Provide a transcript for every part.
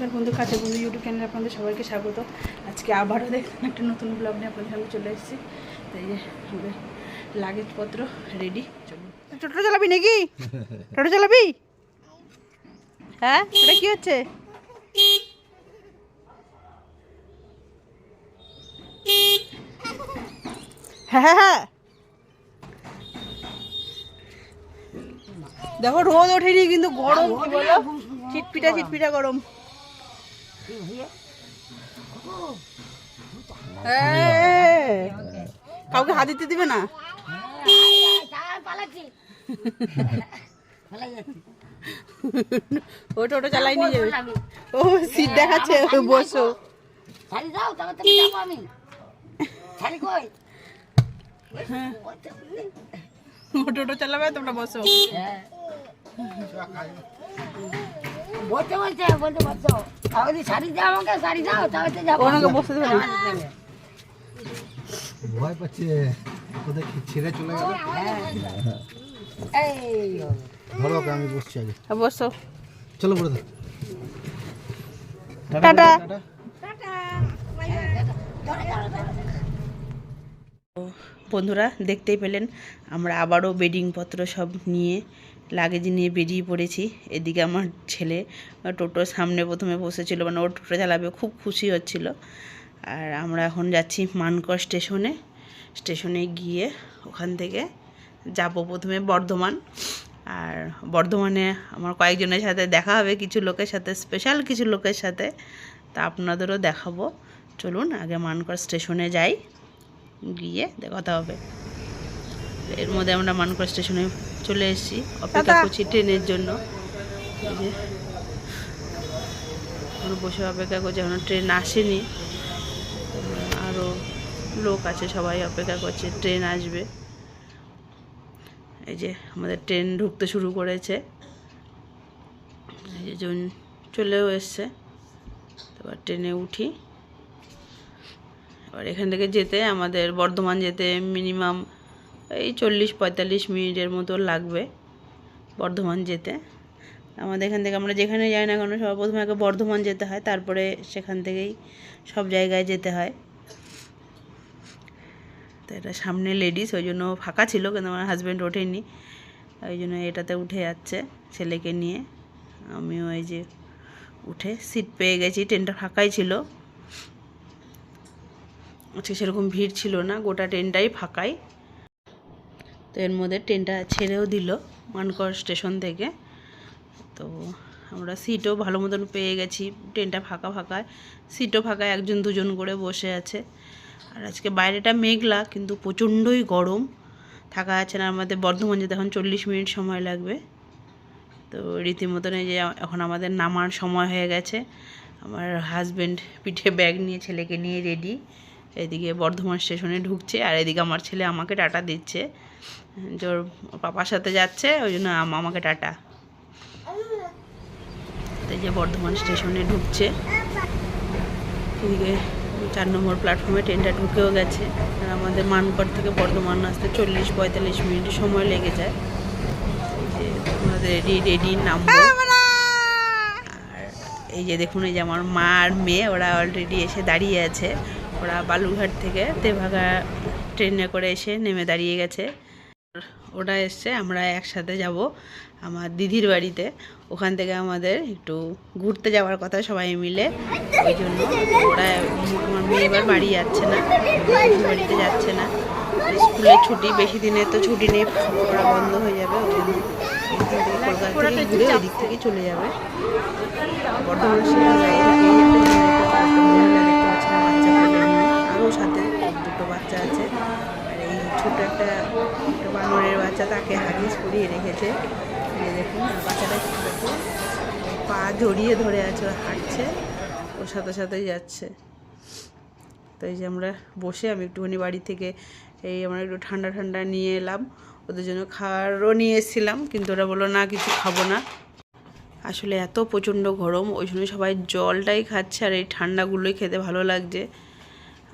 নমস্কার বন্ধু কাছে বন্ধু ইউটিউব চ্যানেলে আপনাদের সবাইকে স্বাগত। আজকে আবারও দেখুন একটা নতুন ব্লগ নিয়ে আপনাদের সামনে চলে এসেছি। তাই যে আমাদের লাগেজপত্র রেডি চলুন। টোটো চালাবি নাকি? টোটো চালাবি? হ্যাঁ? ওটা কি হচ্ছে? হ্যাঁ হ্যাঁ হ্যাঁ। দেখো রোদ ওঠেনি কিন্তু গরম, কি বলো? চিটপিটা চিটপিটা গরম। কাউকে হাত দিতে দিবে না? ও টোটো চালাই নিয়ে যাবে। ও সিট দেখাচ্ছে বসো। শাড়ি দাও তবে তুমি যাব আমি শাড়ি কই ও টোটো চালাবে তোমরা বসো। বলতে বলতে বলতে বলছো তাহলে শাড়ি দাও আমাকে শাড়ি দাও তবে তো যাব। ওনাকে বসতে দেবে। ভয় পাচ্ছে কোথায় ছেড়ে চলে গেল। এই ধরো আমি বসছি আগে। হ্যাঁ, বসো। চলো বলে দাও টাটা। বন্ধুরা দেখতেই পেলেন, আমরা আবারও বেডিংপত্র সব নিয়ে লাগেজ নিয়ে বেরিয়ে পড়েছি। এদিকে আমার ছেলে টোটোর সামনে প্রথমে বসেছিল মানে ও টোটো চালাবে, খুব খুশি হচ্ছিল। আর আমরা এখন যাচ্ছি মানকর স্টেশনে। স্টেশনে গিয়ে ওখান থেকে যাব প্রথমে বর্ধমান। আর বর্ধমানে আমার কয়েকজনের সাথে দেখা হবে, কিছু লোকের সাথে স্পেশাল কিছু লোকের সাথে। তা আপনাদেরও দেখাবো। চলুন আগে মানকর স্টেশনে যাই। গিয়ে কথা হবে। এর মধ্যে আমরা মানকর স্টেশনে চলে এসেছি অপেক্ষা করছি ট্রেনের জন্য। এই যে বসে অপেক্ষা করছি এখনও ট্রেন আসেনি। আরও লোক আছে সবাই অপেক্ষা করছে ট্রেন আসবে। এই যে আমাদের ট্রেন ঢুকতে শুরু করেছে। এই যে চলেও এসছে। এবার ট্রেনে উঠি। এবার এখান থেকে যেতে আমাদের বর্ধমান যেতে মিনিমাম এই চল্লিশ, পঁয়তাল্লিশ মিনিটের মতো লাগবে বর্ধমান যেতে। আমাদের এখান থেকে আমরা যেখানে যাই না কেন সবার প্রথমে আগে বর্ধমান যেতে হয়, তারপরে সেখান থেকেই সব জায়গায় যেতে হয়। তো এটা সামনে লেডিস ওই জন্য ফাঁকা ছিল, কিন্তু আমার হাজব্যান্ড ওঠেনি। ওই জন্য এটাতে উঠে যাচ্ছে ছেলেকে নিয়ে। আমিও এই যে উঠে সিট পেয়ে গেছি ট্রেনটা ফাঁকাই ছিল। আজকে সেরকম ভিড় ছিল না, গোটা ট্রেনটাই ফাঁকাই। তো এর মধ্যে ট্রেনটা ছেড়েও দিল মানকর স্টেশন থেকে। তো আমরা সিটও ভালো মতন পেয়ে গেছি, ট্রেনটা ফাঁকা ফাঁকায়। সিটও ফাঁকা একজন দুজন করে বসে আছে। আর আজকে বাইরেটা মেঘলা, কিন্তু প্রচণ্ডই গরম। থাকা আছে না, আমাদের বর্ধমান যেতে এখন চল্লিশ মিনিট সময় লাগবে। তো রীতিমতন এই যে এখন আমাদের নামার সময় হয়ে গেছে। আমার হাজব্যান্ড পিঠে ব্যাগ নিয়ে ছেলেকে নিয়ে রেডি এদিকে বর্ধমান স্টেশনে ঢুকছে আর এদিকে আমার ছেলে আমাকে টাটা দিচ্ছে। ওর পাপার সাথে যাচ্ছে ওই জন্য আমাকে টাটা। এই যে বর্ধমান স্টেশনে ঢুকছে। এদিকে চার নম্বর প্ল্যাটফর্মে ট্রেনটা ঢুকেও গেছে। আর আমাদের মানকর থেকে বর্ধমান আসতে চল্লিশ পঁয়তাল্লিশ মিনিট সময় লেগে যায়। যে আমাদের রেডি রেডি নামবো। আর এই যে দেখুন এই যে আমার মা আর মেয়ে ওরা অলরেডি এসে দাঁড়িয়ে আছে। ওরা বালুরঘাট থেকে তেভাগা ট্রেনে করে এসে নেমে দাঁড়িয়ে গেছে। ওরা এসছে আমরা একসাথে যাব আমার দিদির বাড়িতে। ওখান থেকে আমাদের একটু ঘুরতে যাওয়ার কথা সবাই মিলে। ওই জন্য ওরা আমার মেয়ে এবার বাড়ি যাচ্ছে না বাড়িতে যাচ্ছে না। স্কুলের ছুটি বেশি দিনের তো ছুটি নেই ওরা বন্ধ হয়ে যাবে ওই জন্য কলকাতা থেকে ঘুরে ওই দিক থেকে চলে যাবে। বর্ধমান শিক্ষা সাথে দুটো বাচ্চা আছে। আর এই ছোট একটা বানরের বাচ্চা তাকে হাগিস করিয়ে রেখেছে। দেখুন বাচ্চাটা দেখুন পা জড়িয়ে ধরে আছে হাঁটছে, ওর সাথে সাথেই যাচ্ছে। তো এই যে আমরা বসে আমি একটুখানি বাড়ি থেকে এই আমরা একটু ঠান্ডা ঠান্ডা নিয়ে এলাম। ওদের জন্য খাওয়ারও নিয়ে এসেছিলাম, কিন্তু ওরা বলল, না, কিছু খাব না। আসলে এত প্রচণ্ড গরম, ওই জন্য সবাই জলটাই খাচ্ছে, আর এই ঠান্ডাগুলোই খেতে ভালো লাগছে।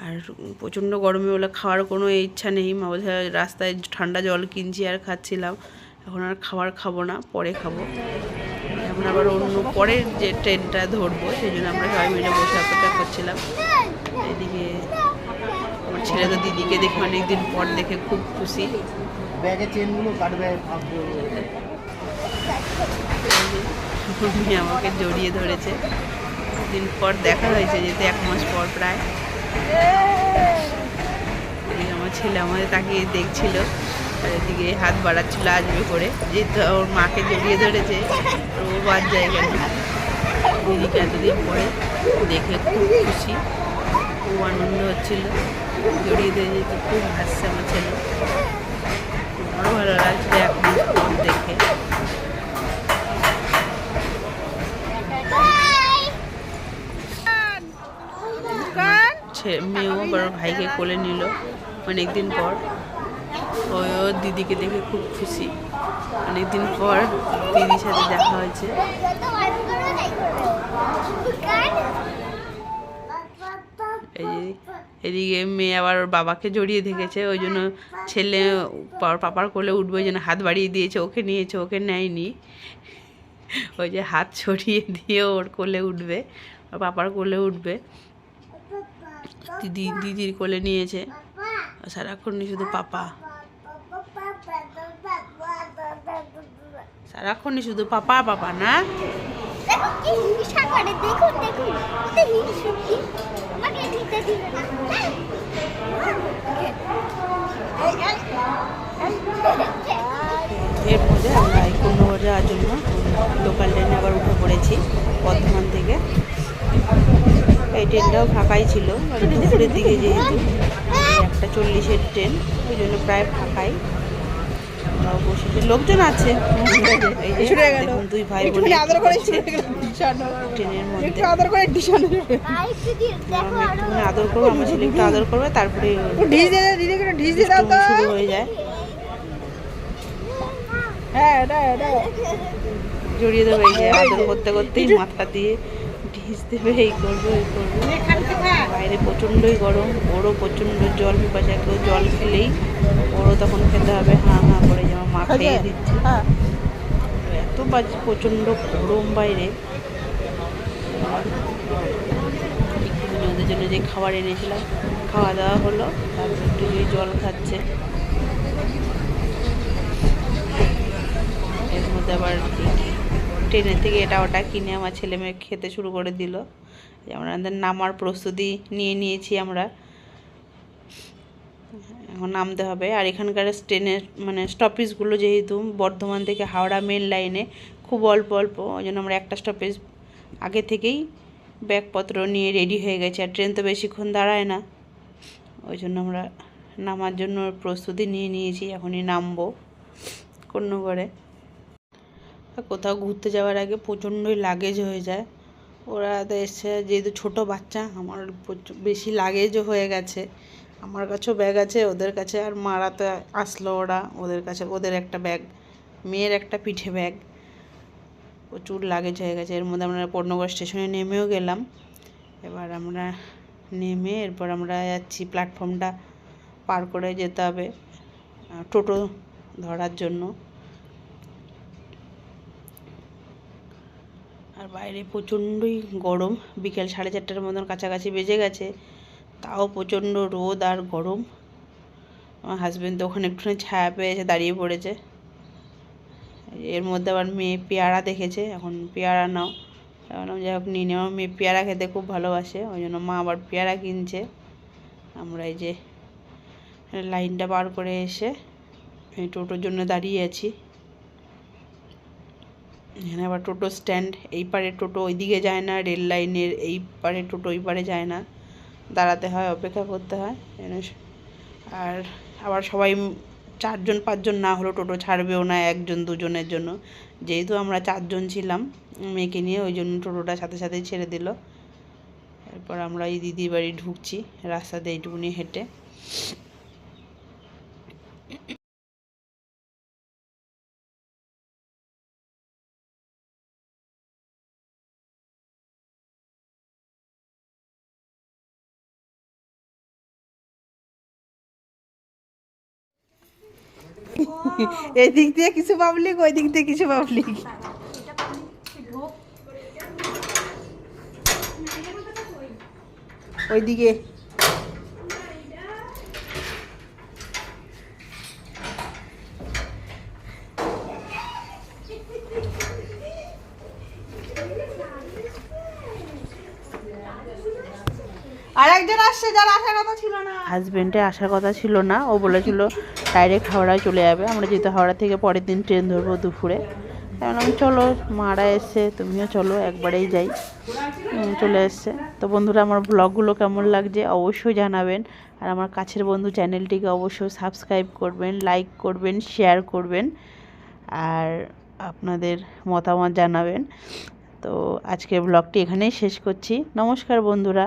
আর প্রচণ্ড গরমে ওগুলো খাওয়ার কোনো ইচ্ছা নেই। মা বলছে রাস্তায় ঠান্ডা জল কিনছি আর খাচ্ছিলাম। এখন আর খাবার খাব না পরে খাব। আমরা আবার অন্য পরের যে ট্রেনটা ধরবো সেই জন্য আমরা সবাই মিলে বসে অপেক্ষা করছিলাম। এদিকে আমার ছেলে তো দিদিকে দেখে অনেকদিন পর দেখে খুব খুশি। ব্যাগের চেনগুলো কাটবে আমাকে জড়িয়ে ধরেছে। দিন পর দেখা হয়েছে যেতে এক মাস পর প্রায়। আমার ছেলে আমাদের তাকিয়ে দেখছিল। আর এদিকে হাত বাড়াচ্ছিল আসবে করে। যেহেতু ওর মাকে জড়িয়ে ধরেছে ও বাদ জায়গা দিদিকে এতদিন পরে দেখে খুব খুশি। খুব আনন্দ হচ্ছিল। জড়িয়ে ধরে যেতে খুব হাসছে আমার ছেলে। আমারও ভালো লাগছে এক মাস দেখে। মেয়েও ওর ভাইকে কোলে নিল অনেকদিন পর। ওর দিদিকে দেখে খুব খুশি। অনেকদিন পর দিদির সাথে দেখা হয়েছে। এদিকে মেয়ে আবার বাবাকে জড়িয়ে দেখেছে ওই জন্য ছেলে পাপার কোলে উঠবে, ওই জন্য হাত বাড়িয়ে দিয়েছে, ওকে নিয়েছে, ওকে নেয়নি। ওই যে হাত ছড়িয়ে দিয়ে ওর কোলে উঠবে, পাপার কোলে উঠবে। দিদি, দিদির কোলে নিয়েছে। সারাক্ষণ শুধু পাপা। সারাক্ষণই শুধু পাপা পাপা, না? দেখো কি হিংসা করে দেখুন দেখুন এটা হিংসা কি আমাকে দিতে দিবে না এর মধ্যে আমরা এই যাওয়ার জন্য লোকাল ট্রেনে আবার উঠে পড়েছি বর্ধমান থেকে। ট্রেনটাও ফাঁকাই ছিল। দুপুরের দিকে যেহেতু একটা চল্লিশের ট্রেন ওই জন্য প্রায় ফাঁকাই। বসেছি লোকজন আছে দেখুন দুই ভাই বোন ট্রেনের মধ্যে। আদর করে আদর করব আমার ছেলে একটু আদর করবে তারপরে শুরু হয়ে যায়। হ্যাঁ জড়িয়ে দেবে আদর করতে করতেই মাথা দিয়ে ঢিস দেবে এই করব এই করব। বাইরে প্রচণ্ডই গরম ওরও প্রচণ্ড জল পিপাসা কেউ জল খেলেই ওরও তখন খেতে হবে হাঁ হাঁ করে যেমন মা খেয়ে দিচ্ছে। হ্যাঁ। এত বাজে প্রচণ্ড গরম বাইরে। ওদের জন্য যে খাবার এনেছিলাম খাওয়া দাওয়া হলো তারপর একটু জল খাচ্ছে। এর মধ্যে আবার ট্রেনের থেকে এটা ওটা কিনে আমার ছেলে মেয়ে খেতে শুরু করে দিল। যেমন আমাদের নামার প্রস্তুতি নিয়ে নিয়েছি আমরা। এখন নামতে হবে। আর এখানকার ট্রেনের মানে স্টপেজগুলো যেহেতু বর্ধমান থেকে হাওড়া মেন লাইনে খুব অল্প অল্প, ওই জন্য আমরা একটা স্টপেজ আগে থেকেই ব্যাগপত্র নিয়ে রেডি হয়ে গেছে। আর ট্রেন তো বেশিক্ষণ দাঁড়ায় না। ওই জন্য আমরা নামার জন্য প্রস্তুতি নিয়ে নিয়েছি। এখনই নামবো। কন্যগড়ে আর কোথাও ঘুরতে যাওয়ার আগে প্রচণ্ডই লাগেজ হয়ে যায়। ওরা তো এসছে, যেহেতু ছোট বাচ্চা, আমার বেশি লাগেজও হয়ে গেছে। আমার কাছেও ব্যাগ আছে, ওদের কাছে আর মারা তো আসলো ওরা, ওদের কাছে, ওদের একটা ব্যাগ মেয়ের একটা পিঠে ব্যাগ প্রচুর লাগেজ হয়ে গেছে, এর মধ্যে আমরা পূর্ণগড় স্টেশনে নেমেও গেলাম। এবার আমরা নেমে এরপর আমরা যাচ্ছি প্ল্যাটফর্মটা পার করে যেতে হবে টোটো ধরার জন্য। আর বাইরে প্রচণ্ডই গরম। বিকেল সাড়ে চারটার মতন কাছাকাছি বেজে গেছে। তাও প্রচণ্ড রোদ আর গরম। আমার হাজব্যান্ড তো ওখানে একটুখানি ছায়া পেয়েছে, দাঁড়িয়ে পড়েছে। এর মধ্যে আবার মেয়ে পেয়ারা দেখেছে। এখন পেয়ারা নাও। এখন যাই হোক, নিয়ে নেওয়া মেয়ে পেয়ারা খেতে খুব ভালোবাসে। ওই জন্য মা আবার পেয়ারা কিনছে। আমরা এই যে লাইনটা পার করে এসে টোটোর জন্য দাঁড়িয়ে আছি। এখানে আবার টোটো স্ট্যান্ড, এই পারে টোটো, ওইদিকে যায় না, রেল লাইনের এই পারে টোটো, ওই পারে যায় না। দাঁড়াতে হয়, অপেক্ষা করতে হয় আর আবার সবাই চারজন, পাঁচজন না হলেও টোটো ছাড়বেও না, একজন দুজনের জন্য। যেহেতু আমরা চারজন ছিলাম, মেয়েকে নিয়ে, ওই জন্য টোটোটা সাথে সাথে ছেড়ে দিল। এরপর আমরা এই দিদির বাড়ি ঢুকছি রাস্তাতে এইটুকুনি হেঁটে। এই দিক দিয়ে কিছু পাবলিক ওই দিক দিয়ে কিছু পাবলিক ওইদিকে। আসছে যার আসার কথা ছিল না। হাজবেন্ডে আসার কথা ছিল না, ও বলেছিল ডাইরেক্ট হাওড়ায় চলে যাবে। আমরা যেহেতু হাওড়া থেকে পরের দিন ট্রেন ধরবো দুপুরে। বললাম চলো, মারা এসছে, তুমিও চলো, একবারেই যাই। চলে এসছে। তো বন্ধুরা, আমার ব্লগগুলো কেমন লাগছে অবশ্যই জানাবেন। আর আমার কাছের বন্ধু চ্যানেলটিকে অবশ্যই সাবস্ক্রাইব করবেন লাইক করবেন শেয়ার করবেন। আর আপনাদের মতামত জানাবেন। তো আজকের ব্লগটি এখানেই শেষ করছি। নমস্কার বন্ধুরা।